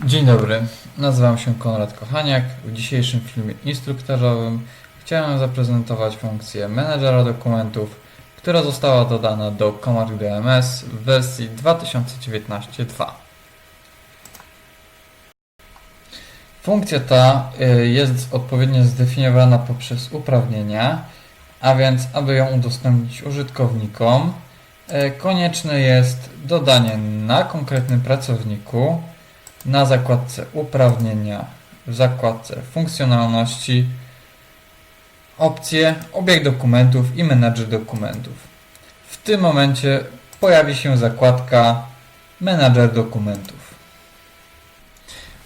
Dzień dobry, nazywam się Konrad Kochaniak. W dzisiejszym filmie instruktażowym chciałem zaprezentować funkcję menedżera dokumentów, która została dodana do Command DMS w wersji 2019.2. Funkcja ta y, jest odpowiednio zdefiniowana poprzez uprawnienia, a więc aby ją udostępnić użytkownikom, y, konieczne jest dodanie na konkretnym pracowniku na zakładce uprawnienia w zakładce funkcjonalności opcje obieg dokumentów i menadżer dokumentów. W tym momencie pojawi się zakładka menadżer dokumentów.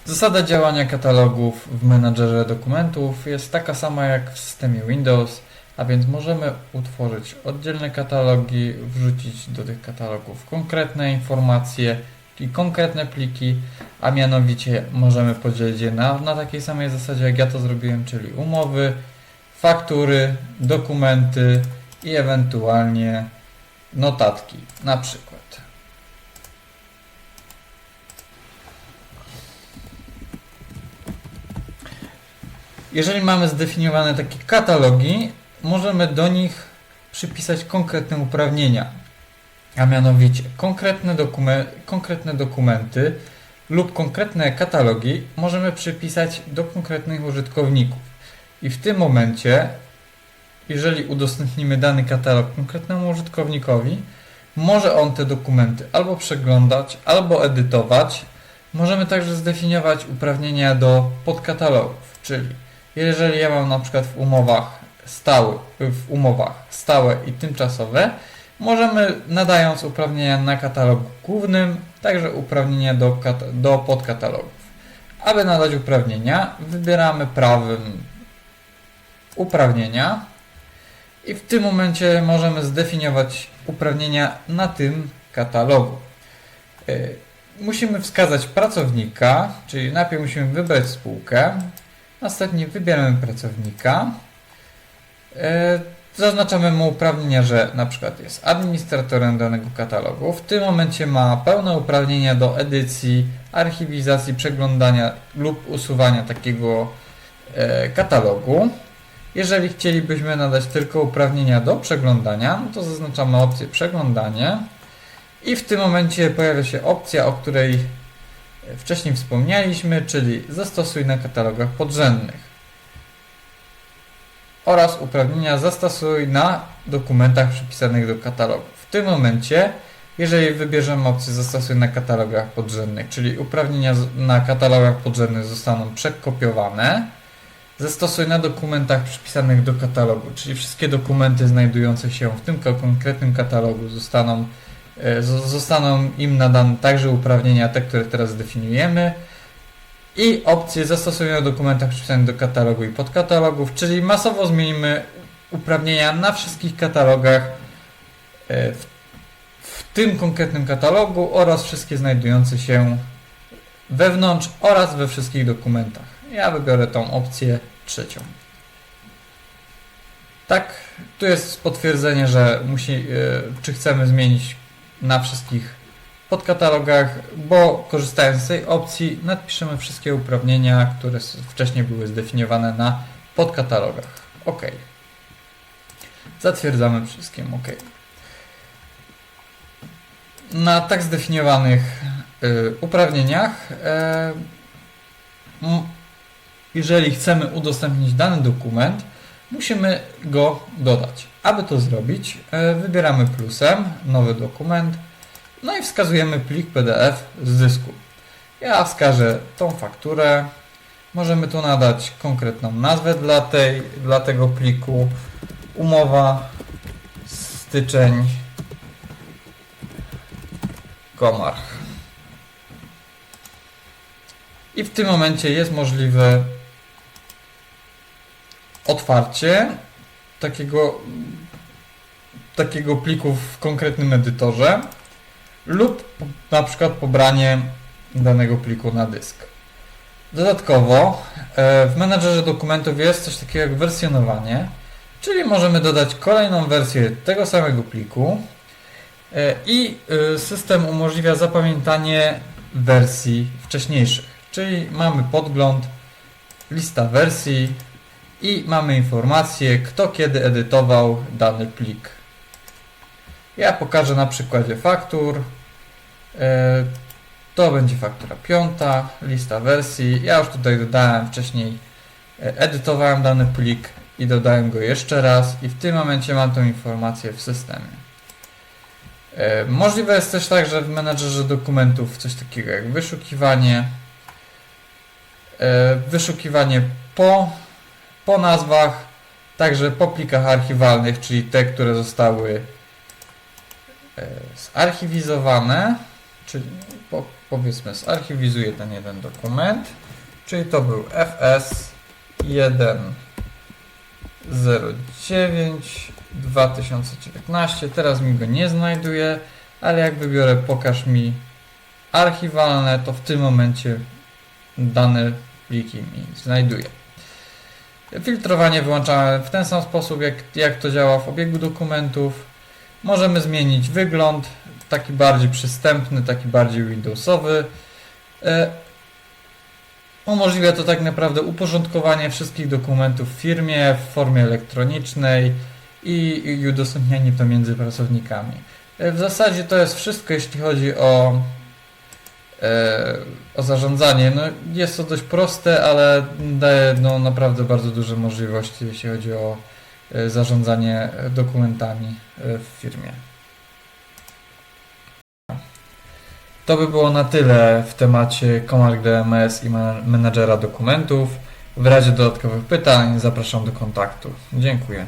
Zasada działania katalogów w menadżerze dokumentów jest taka sama jak w systemie Windows, a więc możemy utworzyć oddzielne katalogi, wrzucić do tych katalogów konkretne informacje i konkretne pliki, a mianowicie możemy podzielić je na, na takiej samej zasadzie jak ja to zrobiłem, czyli umowy, faktury, dokumenty i ewentualnie notatki na przykład. Jeżeli mamy zdefiniowane takie katalogi, możemy do nich przypisać konkretne uprawnienia, a mianowicie konkretne, konkretne dokumenty lub konkretne katalogi możemy przypisać do konkretnych użytkowników. I w tym momencie, jeżeli udostępnimy dany katalog konkretnemu użytkownikowi, może on te dokumenty albo przeglądać, albo edytować. Możemy także zdefiniować uprawnienia do podkatalogów, czyli jeżeli ja mam na przykład w umowach stałe, w umowach stałe i tymczasowe, możemy nadając uprawnienia na katalogu głównym, także uprawnienia do, do podkatalogów. Aby nadać uprawnienia, wybieramy prawym uprawnienia i w tym momencie możemy zdefiniować uprawnienia na tym katalogu. Y, Musimy wskazać pracownika, czyli najpierw musimy wybrać spółkę, następnie wybieramy pracownika, y, zaznaczamy mu uprawnienia, że na przykład jest administratorem danego katalogu. W tym momencie ma pełne uprawnienia do edycji, archiwizacji, przeglądania lub usuwania takiego e, katalogu. Jeżeli chcielibyśmy nadać tylko uprawnienia do przeglądania, no to zaznaczamy opcję przeglądanie i w tym momencie pojawia się opcja, o której wcześniej wspomnieliśmy, czyli zastosuj na katalogach podrzędnych oraz uprawnienia zastosuj na dokumentach przypisanych do katalogu. W tym momencie, jeżeli wybierzemy opcję zastosuj na katalogach podrzędnych, czyli uprawnienia na katalogach podrzędnych zostaną przekopiowane, zastosuj na dokumentach przypisanych do katalogu, czyli wszystkie dokumenty znajdujące się w tym ko- konkretnym katalogu zostaną, e, zostaną im nadane także uprawnienia, te, które teraz definiujemy, i opcję zastosuj na dokumentach przypisanych do katalogu i podkatalogów, czyli masowo zmienimy uprawnienia na wszystkich katalogach e, w, w tym konkretnym katalogu oraz wszystkie znajdujące się wewnątrz oraz we wszystkich dokumentach. Ja wybiorę tą opcję trzecią. Tak, tu jest potwierdzenie, że musi, e, czy chcemy zmienić na wszystkich podkatalogach, bo korzystając z tej opcji nadpiszemy wszystkie uprawnienia, które wcześniej były zdefiniowane na podkatalogach. OK. Zatwierdzamy wszystkim OK. Na tak zdefiniowanych y, uprawnieniach, m- jeżeli chcemy udostępnić dany dokument, musimy go dodać. Aby to zrobić, e, wybieramy plusem nowy dokument, no i wskazujemy plik PDF z dysku. Ja wskażę tą fakturę. Możemy tu nadać konkretną nazwę dla, tej, dla tego pliku. Umowa, styczeń, Komarch. I w tym momencie jest możliwe otwarcie takiego, takiego pliku w konkretnym edytorze lub na przykład pobranie danego pliku na dysk. Dodatkowo e, w menadżerze dokumentów jest coś takiego jak wersjonowanie, czyli możemy dodać kolejną wersję tego samego pliku e, i e, system umożliwia zapamiętanie wersji wcześniejszych. czyli mamy podgląd, lista wersji i mamy informację, kto kiedy edytował dany plik. Ja pokażę na przykładzie faktur. E, To będzie faktura piąta, lista wersji. Ja już tutaj dodałem wcześniej, e, edytowałem dany plik i dodałem go jeszcze raz i w tym momencie mam tą informację w systemie. E, Możliwe jest też tak, że w menedżerze dokumentów coś takiego jak wyszukiwanie, wyszukiwanie po, po nazwach, także po plikach archiwalnych, czyli te, które zostały zarchiwizowane, czyli po, powiedzmy zarchiwizuję ten jeden dokument, czyli to był FS 109 2019, teraz mi go nie znajduje, ale jak wybiorę pokaż mi archiwalne, to w tym momencie dane pliki mi znajduje. Filtrowanie wyłączamy w ten sam sposób, jak, jak to działa w obiegu dokumentów. Możemy zmienić wygląd, taki bardziej przystępny, taki bardziej Windowsowy. E, Umożliwia to tak naprawdę uporządkowanie wszystkich dokumentów w firmie w formie elektronicznej i, udostępnianie to między pracownikami. E, W zasadzie to jest wszystko, jeśli chodzi o, e, o zarządzanie. No, jest to dość proste, ale daje no, naprawdę bardzo duże możliwości, jeśli chodzi o zarządzanie dokumentami w firmie. To by było na tyle w temacie Command DMS i menadżera dokumentów. W razie dodatkowych pytań zapraszam do kontaktu. Dziękuję.